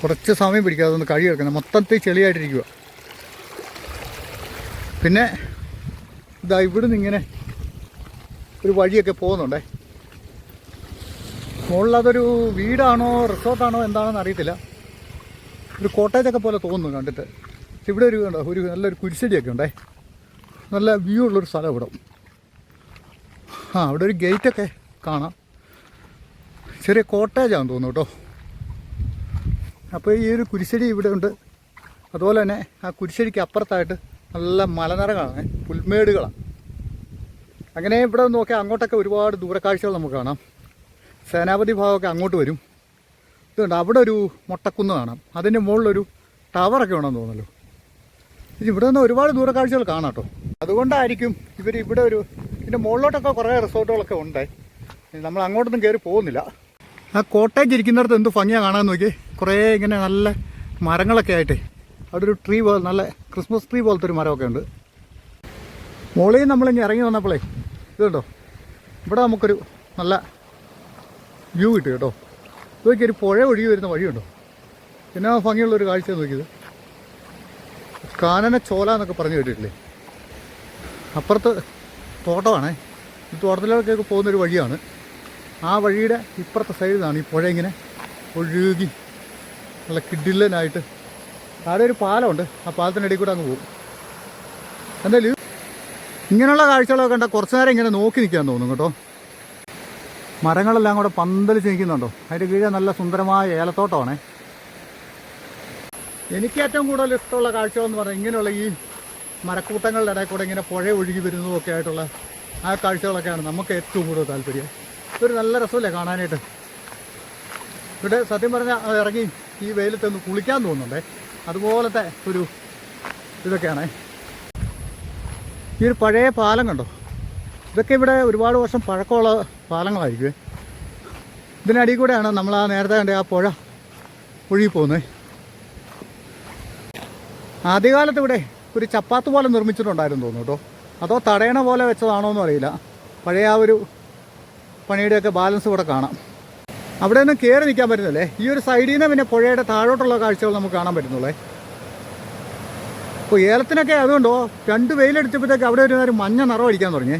Speaker 1: കുറച്ച് സമയം പിടിക്കും അതൊന്ന് കഴുകി വെക്കുന്നത് മൊത്തത്തിൽ ചെളിയായിട്ടിരിക്കുക പിന്നെ ഇതാ ഇവിടുന്ന് ഇങ്ങനെ ഒരു വഴിയൊക്കെ പോകുന്നുണ്ടേ. മുകളിൽ അതൊരു വീടാണോ റിസോർട്ടാണോ എന്താണെന്ന് അറിയത്തില്ല. ഒരു കോട്ടേജൊക്കെ പോലെ തോന്നുന്നു കണ്ടിട്ട്. ഇവിടെ ഒരു കണ്ടോ ഒരു നല്ലൊരു കുരിശടിയൊക്കെ ഉണ്ടേ. നല്ല വ്യൂ ഉള്ളൊരു സ്ഥലം ഇവിടെ. ആ അവിടെ ഒരു ഗേറ്റൊക്കെ കാണാം. ചെറിയ കോട്ടേജാണെന്ന് തോന്നുന്നു കേട്ടോ. അപ്പോൾ ഈ ഒരു കുരിശടി ഇവിടെ ഉണ്ട്. അതുപോലെ തന്നെ ആ കുരിശടിക്ക് അപ്പുറത്തായിട്ട് നല്ല മലനിറകളാണ് പുൽമേടുകളാണ്. അങ്ങനെ ഇവിടെ നോക്കിയാൽ അങ്ങോട്ടൊക്കെ ഒരുപാട് ദൂരക്കാഴ്ചകൾ നമുക്ക് കാണാം. സേനാപതി ഭാഗമൊക്കെ അങ്ങോട്ട് വരും. ഇതുണ്ട് അവിടെ ഒരു മുട്ടക്കുന്ന് കാണാം. അതിന്റെ മുകളിലൊരു ടവറൊക്കെ വേണമെന്ന് തോന്നല്ലോ ഇവിടെ നിന്ന് ഒരുപാട് ദൂരക്കാഴ്ചകൾ കാണാം കേട്ടോ. അതുകൊണ്ടായിരിക്കും ഇവർ ഇവിടെ ഒരു ഇതിന്റെ മുകളിലോട്ടൊക്കെ കുറേ റിസോർട്ടുകളൊക്കെ ഉണ്ട്. നമ്മൾ അങ്ങോട്ടൊന്നും കയറി പോകുന്നില്ല. ആ കോട്ടേജ് ഇരിക്കുന്നിടത്ത് എന്ത് ഭംഗിയാണ് കാണാൻ നോക്കി കുറേ ഇങ്ങനെ നല്ല മരങ്ങളൊക്കെ ആയിട്ട്. അവിടെ ഒരു ട്രീ പോലെ നല്ല ക്രിസ്മസ് ട്രീ പോലത്തെ ഒരു മരമൊക്കെ ഉണ്ട്. മുകളിൽ നമ്മൾ നമ്മളിങ്ങനെ ഇറങ്ങി വന്നപ്പോഴേ ഇത് കണ്ടോ? ഇവിടെ നമുക്കൊരു നല്ല വ്യൂ കിട്ടും കേട്ടോ. ഇതൊക്കെ ഒരു പുഴ ഒഴുകി വരുന്ന വഴിയുണ്ടോ പിന്നെ ആ ഭംഗിയുള്ളൊരു കാഴ്ച നോക്കിയത്. കാനന ചോല എന്നൊക്കെ പറഞ്ഞു കേട്ടിട്ടില്ലേ? അപ്പുറത്ത് തോട്ടമാണേ. ഈ തോട്ടത്തിലേക്കൊക്കെ പോകുന്നൊരു വഴിയാണ്. ആ വഴിയുടെ ഇപ്പുറത്തെ സൈഡിൽ നിന്നാണ് ഈ പുഴ ഇങ്ങനെ ഒഴുകി നല്ല കിഡില്ലനായിട്ട് താഴെ ഒരു പാലമുണ്ട്. ആ പാലത്തിന്റെ ഇടയിൽ കൂടെ അങ്ങ് പോകും. എന്തായാലും ഇങ്ങനെയുള്ള കാഴ്ചകളൊക്കെ കണ്ട കുറച്ച് നേരം ഇങ്ങനെ നോക്കി നിൽക്കാൻ തോന്നും കേട്ടോ. മരങ്ങളെല്ലാം കൂടെ പന്തലിച്ച് നിൽക്കുന്നുണ്ടോ? അതിന്റെ കീഴെ നല്ല സുന്ദരമായ ഏലത്തോട്ടമാണേ. എനിക്ക് ഏറ്റവും കൂടുതൽ ഇഷ്ടമുള്ള കാഴ്ചകളെന്ന് പറഞ്ഞാൽ ഇങ്ങനെയുള്ള ഈ മരക്കൂട്ടങ്ങളുടെ ഇടയിൽ കൂടെ ഇങ്ങനെ പുഴ ഒഴുകി വരുന്നതും ഒക്കെ ആയിട്ടുള്ള ആ കാഴ്ചകളൊക്കെയാണ് നമുക്ക് ഏറ്റവും കൂടുതൽ താല്പര്യം. ഇതൊരു നല്ല രസമല്ലേ കാണാനായിട്ട്? ഇവിടെ സത്യം പറഞ്ഞാൽ ഇറങ്ങി ഈ വെയിലത്ത് ഒന്ന് കുളിക്കാൻ തോന്നുന്നുണ്ടേ. അതുപോലത്തെ ഒരു ഇതൊക്കെയാണേ. ഈ ഒരു പഴയ പാലം കണ്ടോ? ഇതൊക്കെ ഇവിടെ ഒരുപാട് വർഷം പഴക്കമുള്ള പാലങ്ങളായിരിക്കും ഇതിനടിയിൽ കൂടെയാണ് നമ്മൾ ആ നേരത്തെ കണ്ട ആ പുഴ ഒഴുകി പോകുന്നത് ആദ്യകാലത്ത് ഇവിടെ ഒരു ചപ്പാത്ത് പോലെ നിർമ്മിച്ചിട്ടുണ്ടായിരുന്നു തോന്നുന്നു കേട്ടോ. അതോ തടയണ പോലെ വെച്ചതാണോ എന്നറിയില്ല പഴയ ആ ഒരു പണിയുടെയൊക്കെ ബാലൻസ് ഇവിടെ കാണാം. അവിടെ ഒന്നും കയറി നിൽക്കാൻ പറ്റുന്നില്ലേ? ഈ ഒരു സൈഡിൽ നിന്ന് പിന്നെ പുഴയുടെ താഴോട്ടുള്ള കാഴ്ചകൾ നമുക്ക് കാണാൻ പറ്റുന്നുള്ളേ. അപ്പോൾ ഏലത്തിനൊക്കെ അതുകൊണ്ടോ രണ്ട് വെയിലടിച്ചപ്പോഴത്തേക്ക് അവിടെ ഒരു നേരം മഞ്ഞ നിറം അടിക്കാൻ തുടങ്ങി.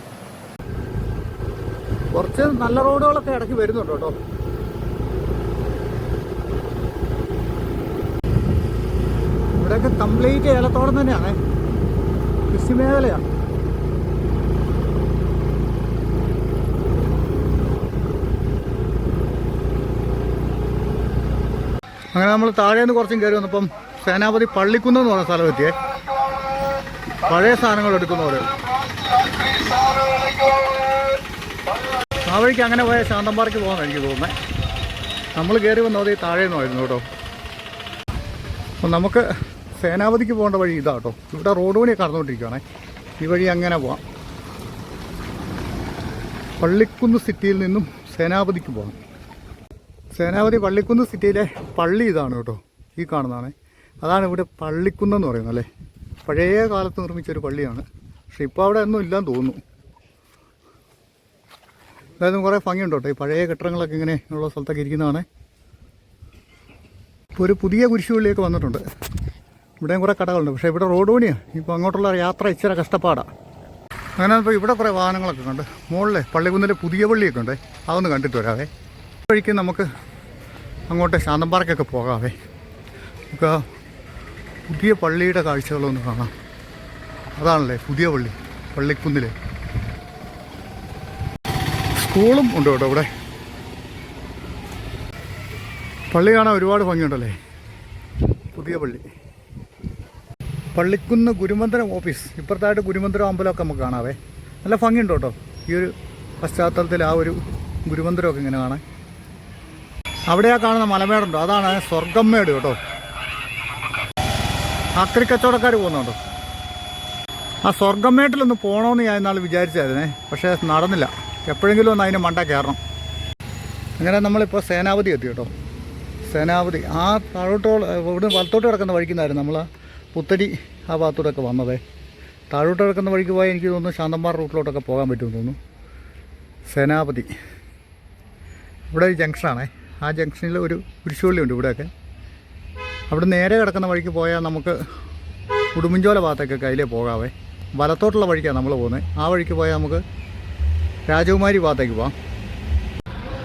Speaker 1: കുറച്ച് നല്ല റോഡുകളൊക്കെ ഇടയ്ക്ക് വരുന്നുണ്ട് കേട്ടോ. ഇവിടെയൊക്കെ കംപ്ലീറ്റ് ഏലത്തോടം തന്നെയാണ്. കൃഷി മേഖലയാണ് അങ്ങനെ നമ്മൾ താഴേന്ന് കുറച്ചും കയറി വന്നപ്പം സേനാപതി പള്ളിക്കുന്ന് എന്ന് പറഞ്ഞ സ്ഥലം എത്തിയേ. പഴയ സാധനങ്ങൾ എടുക്കുന്നവർ ആ വഴിക്ക് അങ്ങനെ പോയ ശാന്തമ്പാറയ്ക്ക് പോകാൻ എനിക്ക് തോന്നുന്നത് നമ്മൾ കയറി വന്നത് ഈ താഴെ നിന്നായിരുന്നു കേട്ടോ. അപ്പം നമുക്ക് സേനാപതിക്ക് പോകേണ്ട വഴി ഇതാ കേട്ടോ. ഇവിടെ റോഡ് പണി കടന്നുകൊണ്ടിരിക്കുകയാണേ ഈ വഴി അങ്ങനെ പോവാം. പള്ളിക്കുന്ന് സിറ്റിയിൽ നിന്നും സേനാപതിക്ക് പോകാം സേനാപതി പള്ളിക്കുന്ന് സിറ്റിയിലെ പള്ളി ഇതാണ് കേട്ടോ. ഈ കാണുന്നതാണ്. അതാണ് ഇവിടെ പള്ളിക്കുന്ന് എന്ന് പറയുന്നത് അല്ലേ? പഴയ കാലത്ത് നിർമ്മിച്ചൊരു പള്ളിയാണ്. പക്ഷെ ഇപ്പോൾ അവിടെ ഒന്നും ഇല്ലാന്ന് തോന്നുന്നു. അതായത് കുറേ ഭംഗിയുണ്ട് കേട്ടോ. ഈ പഴയ കെട്ടിടങ്ങളൊക്കെ ഇങ്ങനെ ഉള്ള സ്ഥലത്തൊക്കെ ഇരിക്കുന്നതാണ്. ഇപ്പോൾ ഒരു പുതിയ കുരിശുപള്ളിയൊക്കെ വന്നിട്ടുണ്ട്. ഇവിടെയും കുറേ കടകളുണ്ട്. പക്ഷേ ഇവിടെ റോഡ് പണിയാണ് ഇപ്പോൾ അങ്ങോട്ടുള്ള യാത്ര ഇച്ചിരി കഷ്ടപ്പാടാണ് അങ്ങനെ ഇപ്പോൾ ഇവിടെ കുറേ വാഹനങ്ങളൊക്കെ കണ്ട്. മുകളിലെ പള്ളിക്കുന്നിലെ പുതിയ പള്ളിയൊക്കെ ഉണ്ട്. അതൊന്ന് കണ്ടിട്ട് വരാവേ. വഴിക്ക് നമുക്ക് അങ്ങോട്ട് ശാന്തമ്പാറയ്ക്കൊക്കെ പോകാവേ. നമുക്ക് പുതിയ പള്ളിയുടെ കാഴ്ചകളൊന്ന് കാണാം. അതാണല്ലേ പുതിയ പള്ളി പള്ളിക്കുന്നിലെ. സ്കൂളും ഉണ്ട് കേട്ടോ ഇവിടെ. പള്ളി കാണാൻ ഒരുപാട് ഭംഗിയുണ്ടല്ലേ? പുതിയ പള്ളി. പള്ളിക്കുന്ന് ഗുരുമന്ദിരം ഓഫീസ് ഇപ്പുറത്തായിട്ട് ഗുരുമന്ദിരം അമ്പലമൊക്കെ നമുക്ക് കാണാവേ. നല്ല ഭംഗിയുണ്ട് കേട്ടോ. ഈ ഒരു പശ്ചാത്തലത്തിൽ ആ ഒരു ഗുരുമന്ദിരമൊക്കെ ഇങ്ങനെ കാണാൻ. അവിടെ ആ കാണുന്ന മലമേടുണ്ടോ? അതാണ് സ്വർഗമ്മേട് കേട്ടോ. അക്കരി കച്ചവടക്കാർ പോകുന്നുണ്ടോ? ആ സ്വർഗമേട്ടിലൊന്ന് പോകണമെന്ന് ഞാൻ ഇന്നാൾ വിചാരിച്ചായിരുന്നേ. പക്ഷേ നടന്നില്ല. എപ്പോഴെങ്കിലും ഒന്ന് അതിന് മണ്ട കയറണം. അങ്ങനെ നമ്മളിപ്പോൾ സേനാപതി എത്തി കേട്ടോ. സേനാപതി ആ താഴോട്ടോ ഇവിടെ വലത്തോട്ട് കിടക്കുന്ന വഴിക്കുന്നായിരുന്നു നമ്മൾ പുത്തരി ആ ഭാഗത്തോട്ടൊക്കെ വന്നതേ. താഴോട്ട് കിടക്കുന്ന വഴിക്ക് പോയാൽ എനിക്ക് തോന്നുന്നു ശാന്തമ്പാറ റൂട്ടിലോട്ടൊക്കെ പോകാൻ പറ്റുമെന്ന് തോന്നുന്നു. സേനാപതി ഇവിടെ ഒരു ജംഗ്ഷനാണേ. ആ ജംഗ്ഷനിൽ ഒരു കുരിശുപള്ളിയുണ്ട് ഇവിടെയൊക്കെ. അവിടെ നേരെ കിടക്കുന്ന വഴിക്ക് പോയാൽ നമുക്ക് ഉടുമ്പൻചോല ഭാഗത്തേക്കൊക്കെ അതിലേ പോകാവേ. വലത്തോട്ടുള്ള വഴിക്കാണ് നമ്മൾ പോകുന്നത്. ആ വഴിക്ക് പോയാൽ നമുക്ക് രാജകുമാരി ഭാഗത്തേക്ക് പോവാം.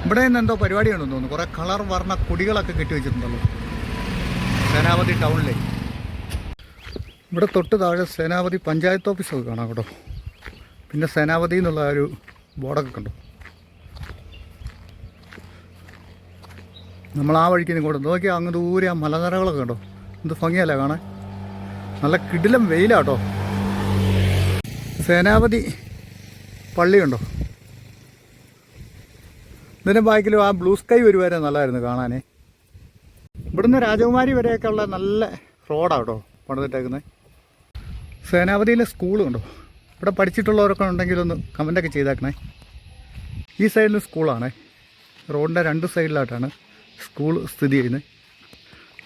Speaker 1: ഇവിടെ നിന്ന് എന്തോ പരിപാടിയുണ്ടെന്ന് തോന്നുന്നു. കുറേ കളർ വർണ കൊടികളൊക്കെ കെട്ടി വെച്ചിട്ടുണ്ടല്ലോ. സേനാപതി ടൗണിലെ. ഇവിടെ തൊട്ട് താഴെ സേനാപതി പഞ്ചായത്ത് ഓഫീസൊക്കെ കാണാം കേട്ടോ. പിന്നെ സേനാപതി എന്നുള്ള ഒരു ബോർഡൊക്കെ കണ്ടു. നമ്മൾ ആ വഴിക്ക് ഇങ്ങോട്ട് നോക്കി അങ്ങ് ദൂരെ ആ മലനിരകളൊക്കെ കണ്ടോ? എന്ത് ഭംഗിയല്ലേ കാണാൻ? നല്ല കിടിലം വെയിലാട്ടോ. സേനാപതി പള്ളിയുണ്ടോ? ഇതിന്റെ ബാക്കിലും ആ ബ്ലൂ സ്കൈ വരുവരെ നല്ലതായിരുന്നു കാണാനേ. ഇവിടുന്ന് രാജകുമാരി വരെയൊക്കെ ഉള്ള നല്ല റോഡാണ് കേട്ടോ പണിതിട്ടേക്കുന്നത് സേനാപതിയിലെ സ്കൂളുണ്ടോ ഇവിടെ പഠിച്ചിട്ടുള്ളവരൊക്കെ ഉണ്ടെങ്കിൽ ഒന്ന് കമന്റൊക്കെ ചെയ്തേക്കണേ. ഈ സൈഡിൽ സ്കൂളാണേ. റോഡിന്റെ രണ്ട് സൈഡിലായിട്ടാണ്. സ്കൂൾ സ്ഥിതി ചെയ്യുന്നത്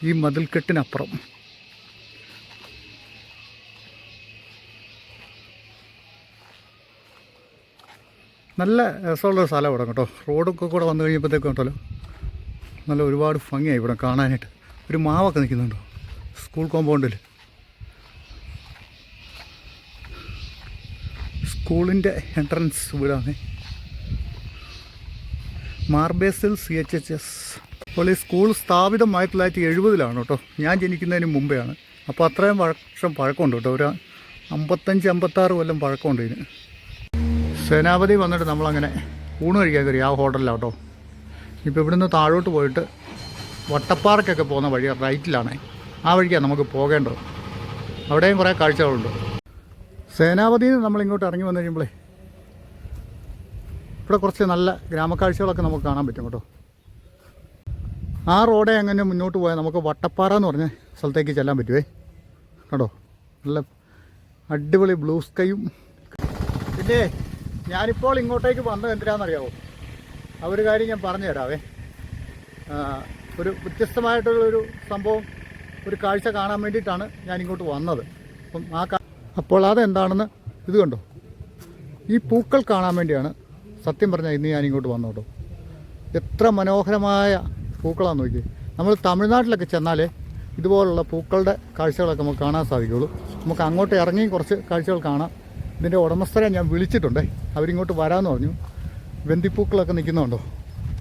Speaker 1: ഈ മതിൽക്കെട്ടിനപ്പുറം. നല്ല രസമുള്ള സ്ഥലം ഇവിടെ കേട്ടോ. റോഡൊക്കെ കൂടെ വന്നു കഴിയുമ്പോഴത്തേക്കും കേട്ടോ നല്ല ഒരുപാട് ഭംഗിയായി ഇവിടെ കാണാനായിട്ട്. ഒരു മാവൊക്കെ നിൽക്കുന്നുണ്ടോ? സ്കൂൾ കോമ്പൗണ്ടിൽ സ്കൂളിന്റെ എൻട്രൻസ് വീടാണ്. Mar Basil C H H S അപ്പോൾ ഈ സ്കൂൾ സ്ഥാപിതം ആയിരത്തി തൊള്ളായിരത്തി എഴുപതിലാണ് കേട്ടോ. ഞാൻ ജനിക്കുന്നതിന് മുമ്പെയാണ്. അപ്പോൾ അത്രയും വർഷം പഴക്കമുണ്ട് കേട്ടോ. ഒരു അമ്പത്തഞ്ച് അമ്പത്താറ് കൊല്ലം പഴക്കമുണ്ട് ഇതിന്. സേനാപതി വന്നിട്ട് നമ്മളങ്ങനെ ഊണ് കഴിക്കാൻ കയറി ആ ഹോട്ടലിലാണ് കേട്ടോ. ഇപ്പോൾ ഇവിടുന്ന് താഴോട്ട് പോയിട്ട് വട്ടപ്പാറക്കൊക്കെ പോകുന്ന വഴി റൈറ്റിലാണ്. ആ വഴിക്കാണ് നമുക്ക് പോകേണ്ടത്. അവിടെയും കുറേ കാഴ്ചകളുണ്ട്. സേനാപതി ഇങ്ങോട്ട് ഇറങ്ങി വന്നു കഴിയുമ്പോഴേ ഇവിടെ കുറച്ച് നല്ല ഗ്രാമക്കാഴ്ചകളൊക്കെ നമുക്ക് കാണാൻ പറ്റും കേട്ടോ. ആ റോഡേ അങ്ങനെ മുന്നോട്ട് പോയാൽ നമുക്ക് വട്ടപ്പാറ എന്ന് പറഞ്ഞ സ്ഥലത്തേക്ക് ചെല്ലാൻ പറ്റുമേ കേട്ടോ നല്ല അടിപൊളി ബ്ലൂ സ്കൈയും. പിന്നെ ഞാനിപ്പോൾ ഇങ്ങോട്ടേക്ക് വന്നത് എന്തിനാണെന്നറിയാവോ? ആ ഒരു കാര്യം ഞാൻ പറഞ്ഞു തരാവേ. ഒരു വ്യത്യസ്തമായിട്ടുള്ളൊരു സംഭവം ഒരു കാഴ്ച കാണാൻ വേണ്ടിയിട്ടാണ് ഞാൻ ഇങ്ങോട്ട് വന്നത്. അപ്പം ആ അപ്പോൾ അതെന്താണെന്ന് ഇത് കണ്ടോ? ഈ പൂക്കൾ കാണാൻ വേണ്ടിയാണ് സത്യം പറഞ്ഞാൽ ഇന്ന് ഞാൻ ഇങ്ങോട്ട് വന്നത് എത്ര മനോഹരമായ പൂക്കളാന്ന് നോക്കി. നമ്മൾ തമിഴ്നാട്ടിലൊക്കെ ചെന്നാലേ ഇതുപോലുള്ള പൂക്കളുടെ കാഴ്ചകളൊക്കെ നമുക്ക് കാണാൻ സാധിക്കുള്ളൂ നമുക്ക് അങ്ങോട്ട് ഇറങ്ങി കുറച്ച് കാഴ്ചകൾ കാണാം. ഇതിന്റെ ഉടമസ്ഥരെ ഞാൻ വിളിച്ചിട്ടുണ്ട്. അവരിങ്ങോട്ട് വരാമെന്ന് പറഞ്ഞു. വെന്തിപ്പൂക്കളൊക്കെ നിൽക്കുന്നുണ്ടോ?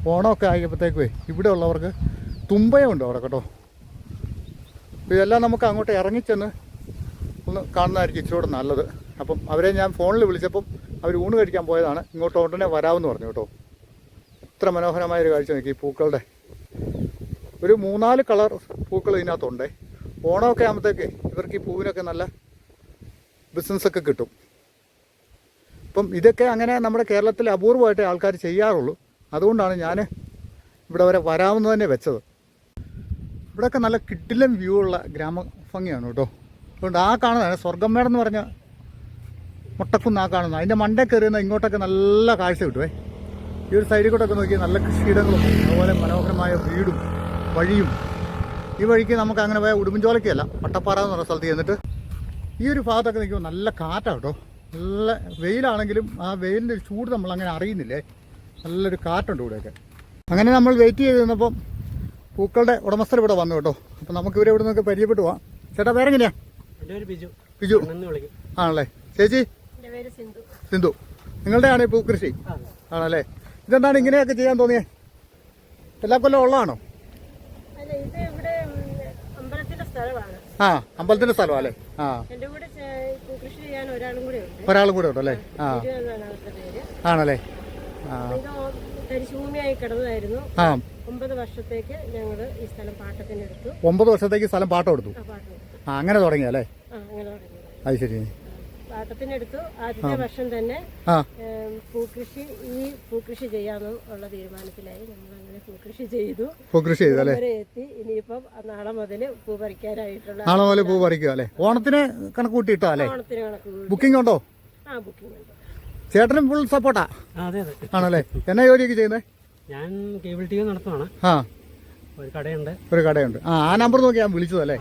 Speaker 1: ഓണമൊക്കെ ആയപ്പോഴത്തേക്കുവേ ഇവിടെ ഉള്ളവർക്ക് തുമ്പയുണ്ട് അവിടെ കേട്ടോ. ഇതെല്ലാം നമുക്ക് അങ്ങോട്ട് ഇറങ്ങിച്ചെന്ന് ഒന്ന് കാണുന്നതായിരിക്കും ഇച്ചിരി കൂടെ നല്ലത്. അപ്പം അവരെ ഞാൻ ഫോണിൽ വിളിച്ചപ്പം അവർ ഊണ് കഴിക്കാൻ പോയതാണ്. ഇങ്ങോട്ട് ഉടനെ വരാമെന്ന് പറഞ്ഞു കേട്ടോ. എത്ര മനോഹരമായൊരു കാഴ്ച നോക്കി പൂക്കളുടെ. ഒരു മൂന്നാൽ കളർ പൂക്കൾ ഇതിനകത്തുണ്ടേ. ഓണമൊക്കെ ആകുമ്പോഴത്തേക്ക് ഇവർക്ക് ഈ പൂവിനൊക്കെ നല്ല ബിസിനസ്സൊക്കെ കിട്ടും. അപ്പം ഇതൊക്കെ അങ്ങനെ നമ്മുടെ കേരളത്തിൽ അപൂർവമായിട്ട് ആൾക്കാർ ചെയ്യാറുള്ളൂ. അതുകൊണ്ടാണ് ഞാൻ ഇവിടെ വരെ വരാമെന്ന് തന്നെ വെച്ചത്. ഇവിടെയൊക്കെ നല്ല കിട്ടിലും വ്യൂ ഉള്ള ഗ്രാമ ഭംഗിയാണ് കേട്ടോ. അതുകൊണ്ട് ആ കാണുന്നതാണ്. സ്വർഗം എന്ന് പറഞ്ഞ മുട്ടക്കുന്ന് ആ കാണുന്നത്. അതിന്റെ മണ്ടേ കയറിയുന്ന ഇങ്ങോട്ടൊക്കെ നല്ല കാഴ്ച കിട്ടുവേ. ഈ ഒരു സൈഡിൽ കൂടെ ഒക്കെ നോക്കി നല്ല കൃഷിയിടങ്ങളും അതുപോലെ മനോഹരമായ വീടും വഴിയും. ഈ വഴിക്ക് നമുക്ക് അങ്ങനെ പോയാൽ ഉടുമ്പൻചോലയ്ക്കല്ല പട്ടപ്പാറ എന്ന് പറഞ്ഞ സ്ഥലത്ത് ചെന്നിട്ട് ഈ ഒരു ഭാഗത്തൊക്കെ നിൽക്കുമ്പോൾ നല്ല കാറ്റാണ് കേട്ടോ. നല്ല വെയിലാണെങ്കിലും ആ വെയിലിന്റെ ഒരു ചൂട് നമ്മൾ അങ്ങനെ അറിയുന്നില്ലേ? നല്ലൊരു കാറ്റുണ്ട് ഇവിടെയൊക്കെ. അങ്ങനെ നമ്മൾ വെയിറ്റ് ചെയ്ത് നിന്നപ്പം പൂക്കളുടെ ഉടമസ്ഥർ ഇവിടെ വന്നു കേട്ടോ. അപ്പം നമുക്ക് ഇവരെ ഇവിടെ നിന്നൊക്കെ പരിചയപ്പെട്ടു പോവാം. ചേട്ടാ പേരെങ്ങനെയാ?
Speaker 4: ബിജു.
Speaker 1: ബിജു. ആണല്ലേ? ചേച്ചി?
Speaker 5: എന്റെ പേര് സിന്ധു.
Speaker 1: സിന്ധു. നിങ്ങളുടെയാണ് ഈ പൂക്കൃഷി ആണല്ലേ? ഇതെന്താണ് ഇങ്ങനെയൊക്കെ ചെയ്യാൻ തോന്നിയേ? എല്ലാ കൊല്ലം ഉള്ളതാണോ? ആ അമ്പലത്തിന്റെ സ്ഥലം അല്ലേ ആ
Speaker 5: ഒരാളും കൂടെ
Speaker 1: ഉണ്ടല്ലേ? ആ. ആണല്ലേ? ആ.
Speaker 5: ഒമ്പത് വർഷത്തേക്ക് ഞങ്ങൾ ഈ സ്ഥലം പാട്ടത്തിനെടുത്തു.
Speaker 1: ഒമ്പത് വർഷത്തേക്ക് സ്ഥലം പാട്ടം എടുത്തു?
Speaker 5: ആ
Speaker 1: അങ്ങനെ തുടങ്ങിയല്ലേ അത് ശരി.
Speaker 5: പാട്ടത്തിനെടുത്തു ആദ്യത്തെ വർഷം തന്നെ പൂക്കൃഷി ഈ പൂക്കൃഷി ചെയ്യാമെന്നും ഉള്ള തീരുമാനത്തിലായി. നമ്മൾ അങ്ങനെ പൂക്കൃഷി ചെയ്തു.
Speaker 1: പൂക്കൃഷി ചെയ്തു അല്ലേ?
Speaker 5: എത്തി. ഇനിയിപ്പം നാളെ മുതൽ പൂ പറിക്കാനായിട്ടുള്ള
Speaker 1: നാളെ മുതൽ പൂ പറിക്കുക അല്ലേ? ഓണത്തിന് കണക്ക് കൂട്ടിയിട്ടോ അല്ലേ?
Speaker 5: ഓണത്തിന് കണക്ക്
Speaker 1: ബുക്കിംഗ് ഉണ്ടോ?
Speaker 5: ആ ബുക്കിംഗ് ഉണ്ട്.
Speaker 1: ചേട്ടനും ഫുൾ സപ്പോർട്ടാ
Speaker 4: ആ? അതെ അതെ.
Speaker 1: ആണല്ലേ? എന്നാ ജോലിയൊക്കെ ചെയ്യുന്നത്
Speaker 4: ഞാൻ കേബിൾ ടി വി നടത്തുവാണ്.
Speaker 1: ആ.
Speaker 4: ഒരു കടയുണ്ട്.
Speaker 1: ഒരു കടയുണ്ട്. ആ ആ നമ്പർ നോക്കി ഞാൻ വിളിച്ചതല്ലേ?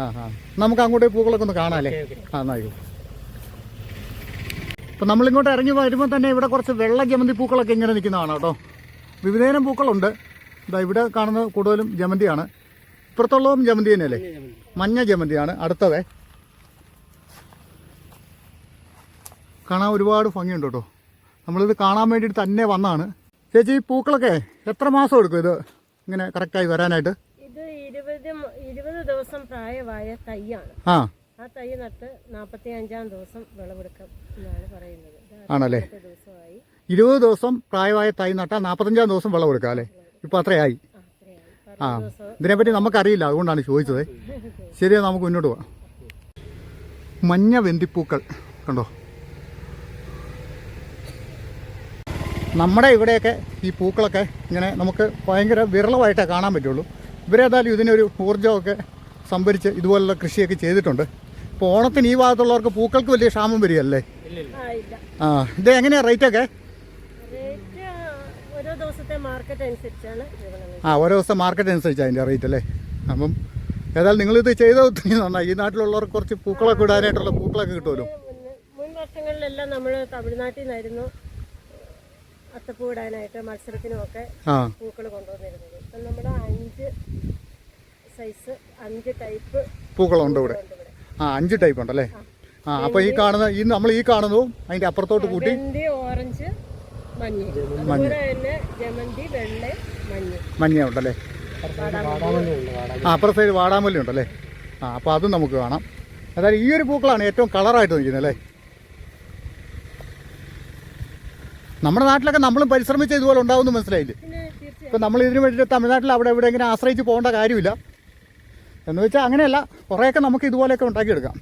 Speaker 1: ആ. ആ നമുക്ക് അങ്ങോട്ട് പൂക്കളൊക്കെ ഒന്ന് കാണാം അല്ലേ? ആ എന്നായിക്കോട്ടെ അപ്പം നമ്മളിങ്ങോട്ട് ഇറങ്ങി വരുമ്പോൾ തന്നെ ഇവിടെ കുറച്ച് വെള്ള ജമന്തി പൂക്കളൊക്കെ ഇങ്ങനെ നിൽക്കുന്നതാണ് കേട്ടോ. വിവിധേനം പൂക്കളുണ്ട്. ഇതാ ഇവിടെ കാണുന്ന കൂടുതലും ജമന്തിയാണ്. ഇപ്പുറത്തുള്ളതും ജമന്തി തന്നെയല്ലേ? മഞ്ഞ ജമന്തിയാണ്. അടുത്തതേ. കാണാൻ ഒരുപാട് ഭംഗിയുണ്ട് കേട്ടോ. നമ്മളിത് കാണാൻ വേണ്ടിയിട്ട് തന്നെ വന്നാണ്. ചേച്ചി ഈ പൂക്കളൊക്കെ എത്ര മാസം എടുക്കും ഇത് ഇങ്ങനെ കറക്റ്റായി വരാനായിട്ട്?
Speaker 5: ഇത് ഇരുപത് ഇരുപത് ദിവസം പ്രായമായ തൈയാണ്.
Speaker 1: ആ.
Speaker 5: ആ തൈ നട്ട് നാൽപ്പത്തി അഞ്ചാം ദിവസം വിളവെടുക്കാം എന്നാണ് പറയുന്നത്.
Speaker 1: ആണല്ലേ?
Speaker 5: ദിവസമായി.
Speaker 1: ഇരുപത് ദിവസം പ്രായമായ തൈ നട്ടാൽ നാൽപ്പത്തഞ്ചാം ദിവസം വിളവെടുക്കാം അല്ലേ? ഇപ്പൊ അത്രയായി.
Speaker 5: ആ
Speaker 1: ഇതിനെപ്പറ്റി നമുക്കറിയില്ല അതുകൊണ്ടാണ് ചോദിച്ചത്. ശരിയാ നമുക്ക് മുന്നോട്ട് പോവാം. മഞ്ഞ വെന്തിപ്പൂക്കൾ കണ്ടോ? നമ്മുടെ ഇവിടെയൊക്കെ ഈ പൂക്കളൊക്കെ ഇങ്ങനെ നമുക്ക് ഭയങ്കര വിരളമായിട്ടേ കാണാൻ പറ്റുള്ളൂ. ഇവരേതായാലും ഇതിനൊരു ഊർജമൊക്കെ സംഭരിച്ച് ഇതുപോലുള്ള കൃഷിയൊക്കെ ചെയ്തിട്ടുണ്ട്. ഇപ്പോൾ ഓണത്തിന് ഈ ഭാഗത്തുള്ളവർക്ക് പൂക്കൾക്ക് വലിയ ക്ഷാമം വരികയല്ലേ?
Speaker 4: ഇല്ല ഇല്ല
Speaker 5: ആ ഇല്ല.
Speaker 1: ആ ഇത് എങ്ങനെയാണ് റേറ്റൊക്കെ
Speaker 5: റേറ്റ് ഓരോ ദിവസത്തെ മാർക്കറ്റ് അനുസരിച്ചാണ്
Speaker 1: ആ ഓരോ ദിവസം മാർക്കറ്റ് അനുസരിച്ച് അതിന്റെ റേറ്റ് അല്ലേ? അപ്പം ഏതായാലും ഇത് ചെയ്ത ഒത്തിരി നന്നായി. ഈ നാട്ടിലുള്ളവർക്ക് കുറച്ച് പൂക്കളൊക്കെ ഇടാനായിട്ടുള്ള പൂക്കളൊക്കെ കിട്ടുമല്ലോ?
Speaker 5: മുൻ- വർഷങ്ങളിലെല്ലാം നമ്മൾ തമിഴ്നാട്ടിൽ നിന്നായിരുന്നു അത്തപ്പൂ ഇടാനായിട്ട് മത്സരത്തിനുമൊക്കെ
Speaker 1: ആ.
Speaker 5: പൂക്കൾ കൊണ്ടുവന്നിരുന്നത്. ഇപ്പം നമ്മുടെ അഞ്ച് സൈസ് അഞ്ച് ടൈപ്പ്
Speaker 1: പൂക്കളുണ്ട് ഇവിടെ. ആ അഞ്ച് ടൈപ്പ് ഉണ്ടല്ലേ? ആ അപ്പോൾ ഈ കാണുന്ന ഈ നമ്മൾ ഈ കാണുന്നതും അതിന്റെ അപ്പുറത്തോട്ട് കൂട്ടി.
Speaker 5: ഓറഞ്ച് മഞ്ഞ.
Speaker 1: ഉണ്ടല്ലേ? ആ അപ്പുറത്തെ സൈഡ് വാടാമല്ലി ഉണ്ടല്ലേ? ആ അപ്പോൾ അതും നമുക്ക് കാണാം. അതായത് ഈ ഒരു പൂക്കളാണ് ഏറ്റവും കളറായിട്ട് നിൽക്കുന്നത് അല്ലേ? നമ്മുടെ നാട്ടിലൊക്കെ നമ്മളും പരിശ്രമിച്ച ഇതുപോലെ ഉണ്ടാവുമെന്ന് മനസ്സിലായില്ലേ?
Speaker 5: ഇപ്പൊ
Speaker 1: ഇപ്പം നമ്മൾ ഇതിനു വേണ്ടിയിട്ട് തമിഴ്നാട്ടിൽ അവിടെ എവിടെ ഇങ്ങനെ ആശ്രയിച്ച് പോകേണ്ട കാര്യമില്ല. എന്ന് വെച്ചാൽ അങ്ങനെയല്ല കുറേയൊക്കെ നമുക്ക് ഇതുപോലെയൊക്കെ ഉണ്ടാക്കിയെടുക്കാം.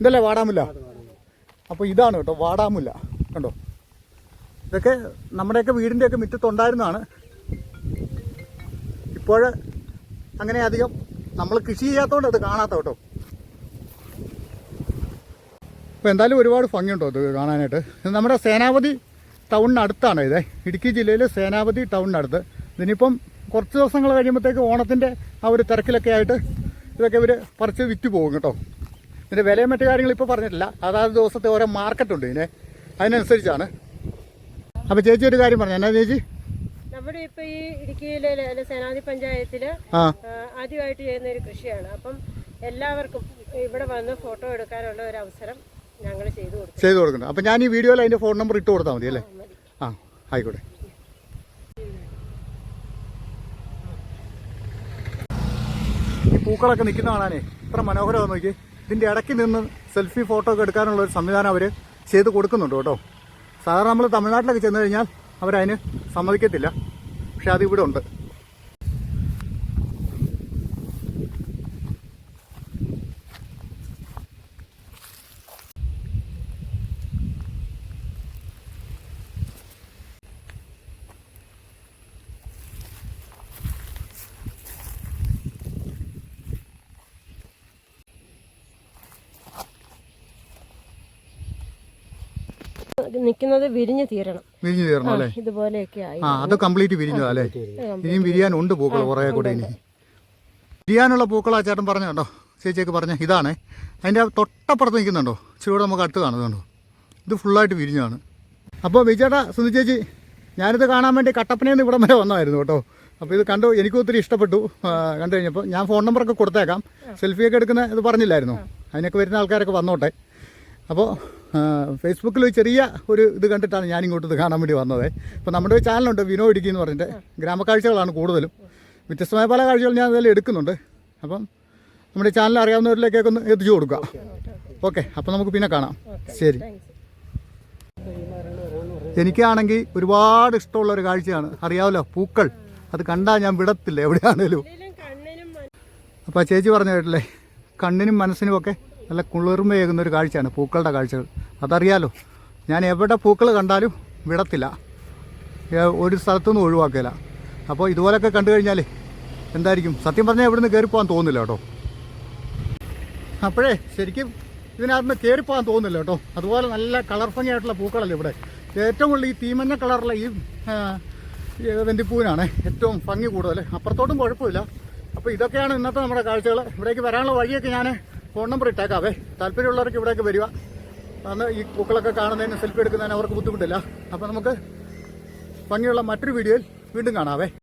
Speaker 1: ഇതല്ലേ വാടാമുല്ല? അപ്പോൾ ഇതാണ് കേട്ടോ വാടാമുല്ല. കണ്ടോ? ഇതൊക്കെ നമ്മുടെയൊക്കെ വീടിന്റെയൊക്കെ മുറ്റത്തുണ്ടായിരുന്നതാണ്. ഇപ്പോൾ അങ്ങനെ അധികം നമ്മൾ കൃഷി ചെയ്യാത്തതുകൊണ്ട് അത് കാണാത്ത കേട്ടോ. അപ്പോൾ എന്തായാലും ഒരുപാട് ഭംഗിയുണ്ടോ ഇത് കാണാനായിട്ട്? നമ്മുടെ സേനാപതി ടൗണിനടുത്താണ് ഇത്. ഇടുക്കി ജില്ലയിൽ സേനാപതി ടൗണിനടുത്ത്. ഇതിനിപ്പം കുറച്ച് ദിവസങ്ങൾ കഴിയുമ്പോഴത്തേക്ക് ഓണത്തിന്റെ ആ ഒരു തിരക്കിലൊക്കെ ആയിട്ട് ഇതൊക്കെ ഇവർ പറിച്ച് വിറ്റ് പോകും കേട്ടോ. ഇതിന്റെ വിലയും മറ്റു കാര്യങ്ങൾ ഇപ്പോൾ പറഞ്ഞിട്ടില്ല. അതാത് ദിവസത്തെ ഓരോ മാർക്കറ്റുണ്ട് ഇതിനെ. അതിനനുസരിച്ചാണ്. അപ്പോൾ ചേച്ചി ഒരു കാര്യം പറഞ്ഞു. എന്നാ ചേച്ചി?
Speaker 5: നമ്മുടെ ഇപ്പൊ ഈ ഇടുക്കിയിലെ സേനാധി പഞ്ചായത്തിൽ
Speaker 1: ആ,
Speaker 5: ആദ്യമായിട്ട് ചെയ്യുന്ന ഒരു കൃഷിയാണ്. അപ്പം എല്ലാവർക്കും ഇവിടെ വന്ന് ഫോട്ടോ എടുക്കാനുള്ള ഒരു അവസരം ഞങ്ങൾ ചെയ്തു കൊടുക്കും.
Speaker 1: ചെയ്തു കൊടുക്കുന്നു അപ്പം ഞാൻ ഈ വീഡിയോയിൽ അതിന്റെ ഫോൺ നമ്പർ ഇട്ട് കൊടുത്താൽ മതി അല്ലേ? ആ ആയിക്കോട്ടെ. പൂക്കളൊക്കെ നിൽക്കുന്ന കാണാനേ. ഇത്ര മനോഹരമാണ് നോക്കി ഇതിന്റെ ഇടയ്ക്ക് നിന്ന് സെൽഫി ഫോട്ടോ ഒക്കെ എടുക്കാനുള്ള ഒരു സംവിധാനം അവർ ചെയ്ത് കൊടുക്കുന്നുണ്ട് കേട്ടോ. സാധാരണ നമ്മൾ തമിഴ്നാട്ടിലൊക്കെ ചെന്ന് കഴിഞ്ഞാൽ അവരതിന് സമ്മതിക്കത്തില്ല. പക്ഷെ അത് ഇവിടെ ഉണ്ട്.
Speaker 5: നിൽക്കുന്നത് വിരിഞ്ഞു തീരണം.
Speaker 1: വിരിഞ്ഞു തീർന്നു അല്ലേ?
Speaker 5: ഇതുപോലെയൊക്കെ ആയി.
Speaker 1: ആ അത് കംപ്ലീറ്റ് വിരിഞ്ഞു അല്ലേ? ഇനിയും വിരിയാനുണ്ട് പൂക്കൾ കുറേ കൂടെ ഇനി. വിരിയാനുള്ള പൂക്കളാ ചേട്ടൻ പറഞ്ഞു കണ്ടോ? ചേച്ചിയൊക്കെ പറഞ്ഞ ഇതാണ്. അതിന്റെ തൊട്ടപ്പുറത്ത് നിൽക്കുന്നുണ്ടോ? ഇച്ചിരി നമുക്ക് അടുത്ത് കാണുന്നുണ്ടോ ഇത് ഫുള്ളായിട്ട് വിരിഞ്ഞാണ് അപ്പോൾ വിജേട്ടാ സുധി ചേച്ചി ഞാനിത് കാണാൻ വേണ്ടി കട്ടപ്പനയിൽ നിന്ന് ഇവിടം വരെ വന്നായിരുന്നു കേട്ടോ. അപ്പോൾ ഇത് കണ്ടു എനിക്കും ഒത്തിരി ഇഷ്ടപ്പെട്ടു. കണ്ടു കഴിഞ്ഞപ്പോൾ ഞാൻ ഫോൺ നമ്പറൊക്കെ കൊടുത്തേക്കാം. സെൽഫിയൊക്കെ എടുക്കുന്ന ഇത് പറഞ്ഞില്ലായിരുന്നു. അതിനൊക്കെ വരുന്ന ആൾക്കാരൊക്കെ വന്നോട്ടെ. അപ്പോൾ ഫേസ്ബുക്കിൽ ചെറിയ ഒരു ഇത് കണ്ടിട്ടാണ് ഞാൻ ഇങ്ങോട്ട് ഇത് കാണാൻ വേണ്ടി വന്നത്. ഇപ്പോൾ നമ്മുടെ ഒരു ചാനലുണ്ട് വിനോ ഇടുക്കി എന്ന് പറഞ്ഞിട്ട്. ഗ്രാമക്കാഴ്ചകളാണ് കൂടുതലും. വ്യത്യസ്തമായ പല കാഴ്ചകളും ഞാൻ അതിൽ എടുക്കുന്നുണ്ട്. അപ്പം നമ്മുടെ ചാനൽ അറിയാവുന്നവരിലേക്കൊക്കെ ഒന്ന് എത്തിച്ചു കൊടുക്കുക ഓക്കെ അപ്പം നമുക്ക് പിന്നെ കാണാം. ശരി. എനിക്കാണെങ്കിൽ ഒരുപാട് ഇഷ്ടമുള്ള ഒരു കാഴ്ചയാണ്. അറിയാമല്ലോ പൂക്കൾ. അത് കണ്ടാൽ ഞാൻ വിടത്തില്ല എവിടെയാണേലും. അപ്പം ചേച്ചി പറഞ്ഞു കേട്ടില്ലേ? കണ്ണിനും മനസ്സിനും ഒക്കെ നല്ല കുളിർമയേകുന്ന ഒരു കാഴ്ചയാണ് പൂക്കളുടെ കാഴ്ചകൾ. അതറിയാലോ. ഞാൻ എവിടെ പൂക്കൾ കണ്ടാലും വിടത്തില്ല. ഒരു സ്ഥലത്തുനിന്ന് ഒഴിവാക്കില്ല അപ്പോൾ ഇതുപോലൊക്കെ കണ്ടു കഴിഞ്ഞാൽ എന്തായിരിക്കും? സത്യം പറഞ്ഞാൽ ഇവിടുന്ന് കയറിപ്പോകാൻ തോന്നില്ല കേട്ടോ. അപ്പോഴേ ശരിക്കും ഇതിനകത്ത് കയറിപ്പോകാൻ തോന്നില്ല കേട്ടോ. അതുപോലെ നല്ല കളർ ഭംഗിയായിട്ടുള്ള പൂക്കളല്ലേ ഇവിടെ. ഏറ്റവും കൂടുതൽ ഈ തീമഞ്ഞ കളറുള്ള ഈ വെന്തിപ്പൂവിനാണ് ഏറ്റവും ഭംഗി കൂടുതൽ അപ്പുറത്തോട്ടും കുഴപ്പമില്ല. അപ്പോൾ ഇതൊക്കെയാണ് ഇന്നത്തെ നമ്മുടെ കാഴ്ചകൾ ഇവിടേക്ക് വരാനുള്ള വഴിയൊക്കെ ഞാൻ ഫോൺ നമ്പർ ഇട്ടേക്കാവേ. താല്പര്യമുള്ളവർക്ക് ഇവിടേക്ക് വരിക. അന്ന് ഈ പൂക്കളൊക്കെ കാണുന്നതിന് സെൽഫി എടുക്കുന്നതിന് അവർക്ക് ബുദ്ധിമുട്ടില്ല. അപ്പോൾ നമുക്ക് ഭംഗിയുള്ള മറ്റൊരു വീഡിയോയിൽ വീണ്ടും കാണാവേ.